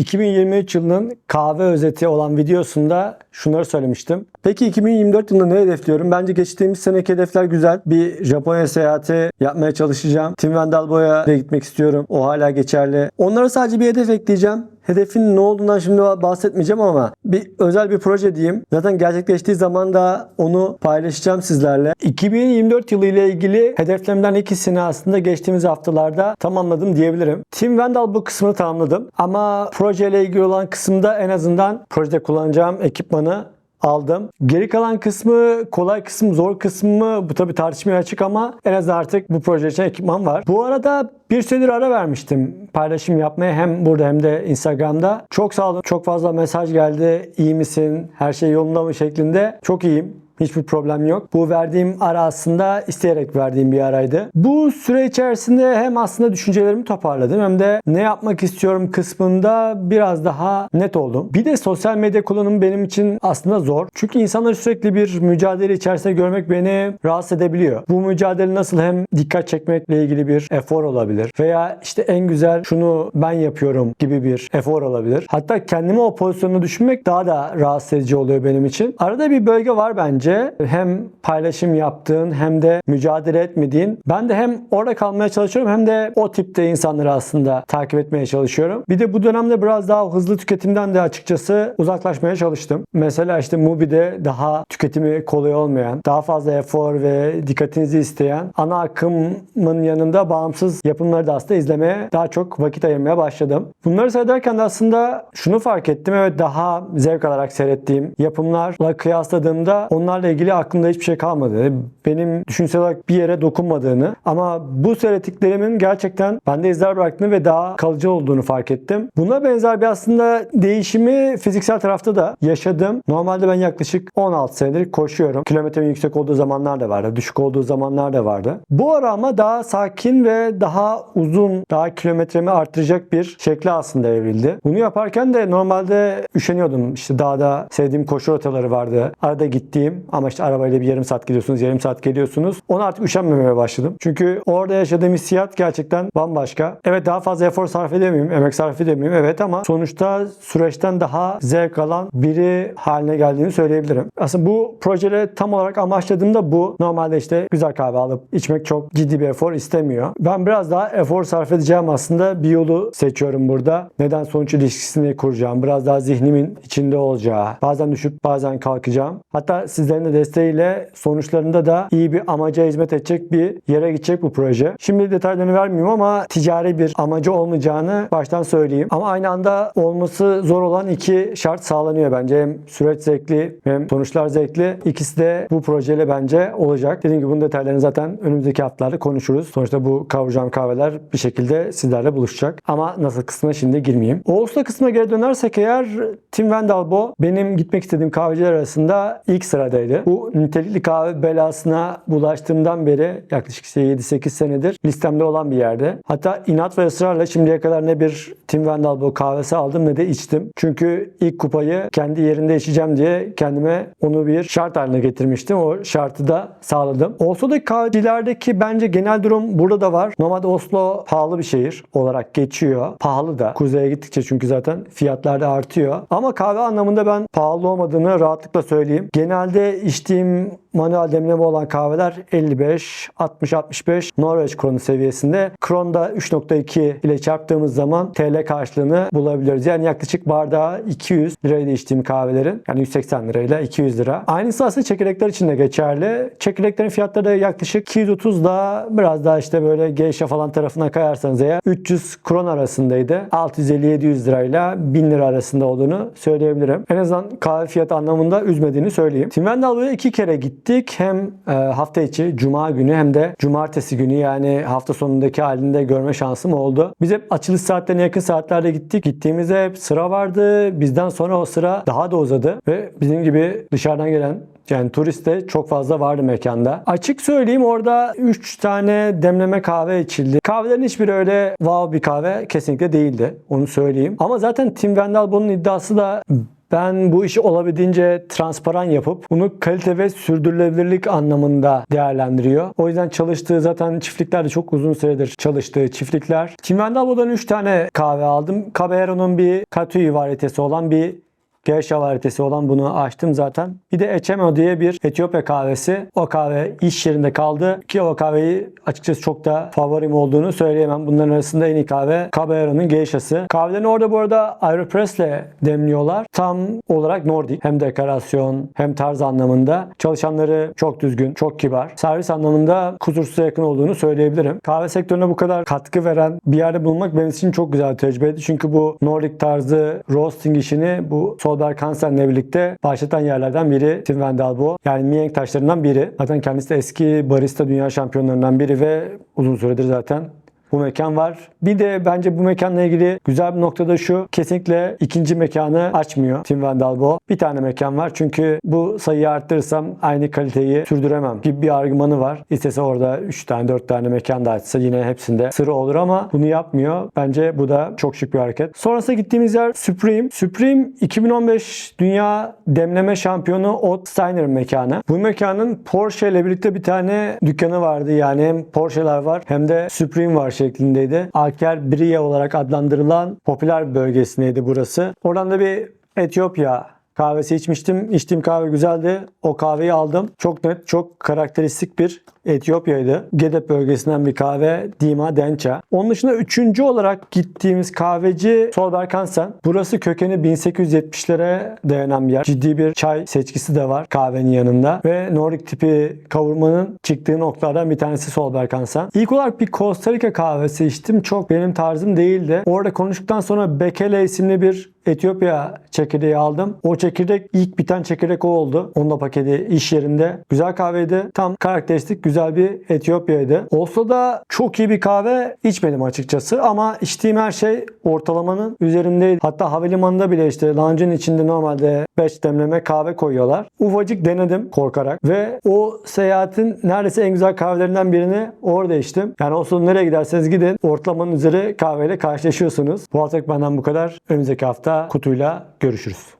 2023 yılının kahve özeti olan videosunda şunları söylemiştim. Peki 2024 yılında ne hedefliyorum? Bence geçtiğimiz seneki hedefler güzel. Bir Japonya seyahati yapmaya çalışacağım. Tim Wendelbo'ya gitmek istiyorum. O hala geçerli. Onlara sadece bir hedef ekleyeceğim. Hedefin ne olduğundan şimdi bahsetmeyeceğim ama bir özel bir proje diyeyim. Zaten gerçekleştiği zaman da onu paylaşacağım sizlerle. 2024 yılı ile ilgili hedeflerimden ikisini aslında geçtiğimiz haftalarda tamamladım diyebilirim. Tim Wendel bu kısmını tamamladım. Ama projeyle ilgili olan kısımda en azından projede kullanacağım ekipmanı aldım. Geri kalan kısmı kolay kısmı zor kısmı bu tabi tartışmaya açık ama en azından artık bu proje için ekipman var. Bu arada bir süredir ara vermiştim paylaşım yapmaya hem burada hem de Instagram'da. Çok sağ olun. Çok fazla mesaj geldi. İyi misin? Her şey yolunda mı şeklinde. Çok iyiyim. Hiçbir problem yok. Bu verdiğim ara aslında isteyerek verdiğim bir araydı. Bu süre içerisinde hem aslında düşüncelerimi toparladım hem de ne yapmak istiyorum kısmında biraz daha net oldum. Bir de sosyal medya kullanımı benim için aslında zor. Çünkü insanları sürekli bir mücadele içerisinde görmek beni rahatsız edebiliyor. Bu mücadele nasıl hem dikkat çekmekle ilgili bir efor olabilir veya işte en güzel şunu ben yapıyorum gibi bir efor olabilir. Hatta kendimi o pozisyonda düşünmek daha da rahatsız edici oluyor benim için. Arada bir bölge var bence hem paylaşım yaptığın hem de mücadele etmediğin. Ben de hem orada kalmaya çalışıyorum hem de o tipte insanları aslında takip etmeye çalışıyorum. Bir de bu dönemde biraz daha hızlı tüketimden de açıkçası uzaklaşmaya çalıştım. Mesela işte Mubi'de daha tüketimi kolay olmayan, daha fazla efor ve dikkatinizi isteyen ana akımın yanında bağımsız yapımları da aslında izlemeye daha çok vakit ayırmaya başladım. Bunları seyrederken de aslında şunu fark ettim. Evet daha zevk alarak seyrettiğim yapımlarla kıyasladığımda onlarla ilgili aklımda hiçbir şey kalmadı. Benim düşünsel olarak bir yere dokunmadığını ama bu seyrettiklerimin gerçekten bende izler bıraktığını ve daha kalıcı olduğunu fark ettim. Buna benzer bir aslında değişimi fiziksel tarafta da yaşadım. Normalde ben yaklaşık 16 senedir koşuyorum. Kilometremin yüksek olduğu zamanlar da vardı. Düşük olduğu zamanlar da vardı. Bu ara ama daha sakin ve daha uzun, daha kilometremi arttıracak bir şekle aslında evrildi. Bunu yaparken de normalde üşeniyordum. İşte dağda sevdiğim koşu rotaları vardı. Arada gittiğim ama işte arabayla bir yarım saat gidiyorsunuz, yarım saat geliyorsunuz. Ona artık üşenmemeye başladım. Çünkü orada yaşadığım hissiyat gerçekten bambaşka. Evet daha fazla efor sarf edemiyorum, emek sarf edemiyorum. Evet ama sonuçta süreçten daha zevk alan biri haline geldiğini söyleyebilirim. Aslında bu projeyle tam olarak amaçladığım da bu. Normalde işte güzel kahve alıp içmek çok ciddi bir efor istemiyor. Ben biraz daha efor sarf edeceğim aslında bir yolu seçiyorum burada. Neden sonuç ilişkisini kuracağım. Biraz daha zihnimin içinde olacağı. Bazen düşüp bazen kalkacağım. Hatta sizlerin de desteğiyle sonuçlarında da iyi bir amaca hizmet edecek bir yere gidecek bu proje. Şimdi detaylarını vermiyorum ama ticari bir amacı olmayacağını baştan söyleyeyim. Ama aynı anda olması zor olan iki şart sağlanıyor bence. Hem süreç zevkli hem sonuçlar zevkli. İkisi de bu projeyle bence olacak. Dediğim gibi bunun detaylarını zaten önümüzdeki haftalarda konuşuruz. Sonuçta bu kavuracağım kahveler bir şekilde sizlerle buluşacak. Ama nasıl kısmına şimdi girmeyeyim. Oğuz'la kısmına geri dönersek eğer Tim Wendelbo benim gitmek istediğim kahveciler arasında ilk sıradaydı. Bu nitelikli kahve belasına bulaştığımdan beri yaklaşık işte 7-8 senedir listemde olan bir yerde. Hatta inat ve ısrarla şimdiye kadar ne bir Tim Wendelbo kahvesi aldım ne de içtim. Çünkü ilk kupayı kendi yerinde içeceğim diye kendime onu bir şart haline getirmiştim. O şartı da sağladım. Oslo'daki kahvecilerdeki bence genel durum burada da var. Normalde Oslo pahalı bir şehir olarak geçiyor. Pahalı da. Kuzeye gittikçe çünkü zaten fiyatlar da artıyor. Ama kahve anlamında ben pahalı olmadığını rahatlıkla söyleyeyim. Genelde içtiğim manuel demleme olan kahveler 55, 60, 65 Norveç kronu seviyesinde. Kronda 3.2 ile çarptığımız zaman TL karşılığını bulabiliyoruz. Yani yaklaşık bardağı 200 lirayla içtiğim kahvelerin yani 180 lirayla 200 lira. Aynısı aslında çekirdekler için de geçerli. Çekirdeklerin fiyatları da yaklaşık 230 da biraz daha işte böyle geisha falan tarafına kayarsanız eğer 300 kron arasındaydı. 650-700 lirayla 1000 lira arasında olduğunu söyleyebilirim. En azından kahve fiyatı anlamında üzmediğini söyleyeyim. Tim Wendelbo'ya iki kere gittik. Hem e, hafta içi cuma günü hem de cumartesi günü yani hafta sonundaki halinde görme şansım oldu. Biz hep açılış saatlerine yakın saatlerde gittik. Gittiğimizde hep sıra vardı. Bizden sonra o sıra daha da uzadı ve bizim gibi dışarıdan gelen yani turist de çok fazla vardı mekanda. Açık söyleyeyim orada 3 tane demleme kahve içildi. Kahvelerin hiçbiri öyle wow bir kahve kesinlikle değildi. Onu söyleyeyim. Ama zaten Tim Wendelbo'nun iddiası da Ben bu işi olabildiğince transparan yapıp bunu kalite ve sürdürülebilirlik anlamında değerlendiriyor. O yüzden çalıştığı zaten çiftlikler de çok uzun süredir çalıştığı çiftlikler. Çimendalbo'dan 3 tane kahve aldım. Caballero'nun bir Katui varitesi olan bir Geisha varitesi olan bunu açtım zaten. Bir de Echemo diye bir Etiyopya kahvesi. O kahve iş yerinde kaldı ki o kahveyi açıkçası çok da favorim olduğunu söyleyemem. Bunların arasında en iyi kahve Caballero'nun Geisha'sı. Kahvelerini orada bu arada Aeropress'le demliyorlar. Tam olarak Nordik. Hem dekorasyon hem tarz anlamında. Çalışanları çok düzgün, çok kibar. Servis anlamında kusursuza yakın olduğunu söyleyebilirim. Kahve sektörüne bu kadar katkı veren bir yerde bulunmak benim için çok güzel bir tecrübeydi. Çünkü bu Nordik tarzı roasting işini bu Solberg Hansen'le birlikte başlatan yerlerden biri Tim Wendelbo. Yani mihenk taşlarından biri. Zaten kendisi de eski barista dünya şampiyonlarından biri ve uzun süredir zaten bu mekan var. Bir de bence bu mekanla ilgili güzel bir nokta da şu. Kesinlikle ikinci mekanı açmıyor Tim Wendelbo. Bir tane mekan var. Çünkü bu sayıyı arttırırsam aynı kaliteyi sürdüremem gibi bir argümanı var. İstese orada 3 tane 4 tane mekan da açsa yine hepsinde sıra olur ama bunu yapmıyor. Bence bu da çok şık bir hareket. Sonrasında gittiğimiz yer Supreme. Supreme 2015 Dünya Demleme Şampiyonu Ott Steiner mekanı. Bu mekanın Porsche ile birlikte bir tane dükkanı vardı. Yani hem Porsche'ler var hem de Supreme var şeklindeydi. Aker Brie olarak adlandırılan popüler bölgesindeydi burası. Oradan da bir Etiyopya kahvesi içmiştim. İçtiğim kahve güzeldi. O kahveyi aldım. Çok net, çok karakteristik bir Etiyopya'ydı. Gedep bölgesinden bir kahve Dima Dencha. Onun dışında üçüncü olarak gittiğimiz kahveci Solberg Hansen. Burası kökeni 1870'lere dayanan bir yer. Ciddi bir çay seçkisi de var kahvenin yanında. Ve Nordik tipi kavurmanın çıktığı noktalardan bir tanesi Solberg Hansen. İlk olarak bir Costa Rica kahvesi içtim. Çok benim tarzım değildi. Orada konuştuktan sonra Bekele isimli bir Etiyopya çekirdeği aldım. O çekirdek ilk biten çekirdek o oldu. Onunla paketi iş yerinde. Güzel kahveydi. Tam karakteristik güzel bir Etiyopya'ydı. Oslo'da çok iyi bir kahve içmedim açıkçası ama içtiğim her şey ortalamanın üzerindeydi. Hatta havalimanında bile işte lounge'ın içinde normalde 5 demleme kahve koyuyorlar. Ufacık denedim korkarak ve o seyahatin neredeyse en güzel kahvelerinden birini orada içtim. Yani Oslo'da nereye giderseniz gidin ortalamanın üzeri kahveyle karşılaşıyorsunuz. Bu haftalık benden bu kadar. Önümüzdeki hafta kutuyla görüşürüz.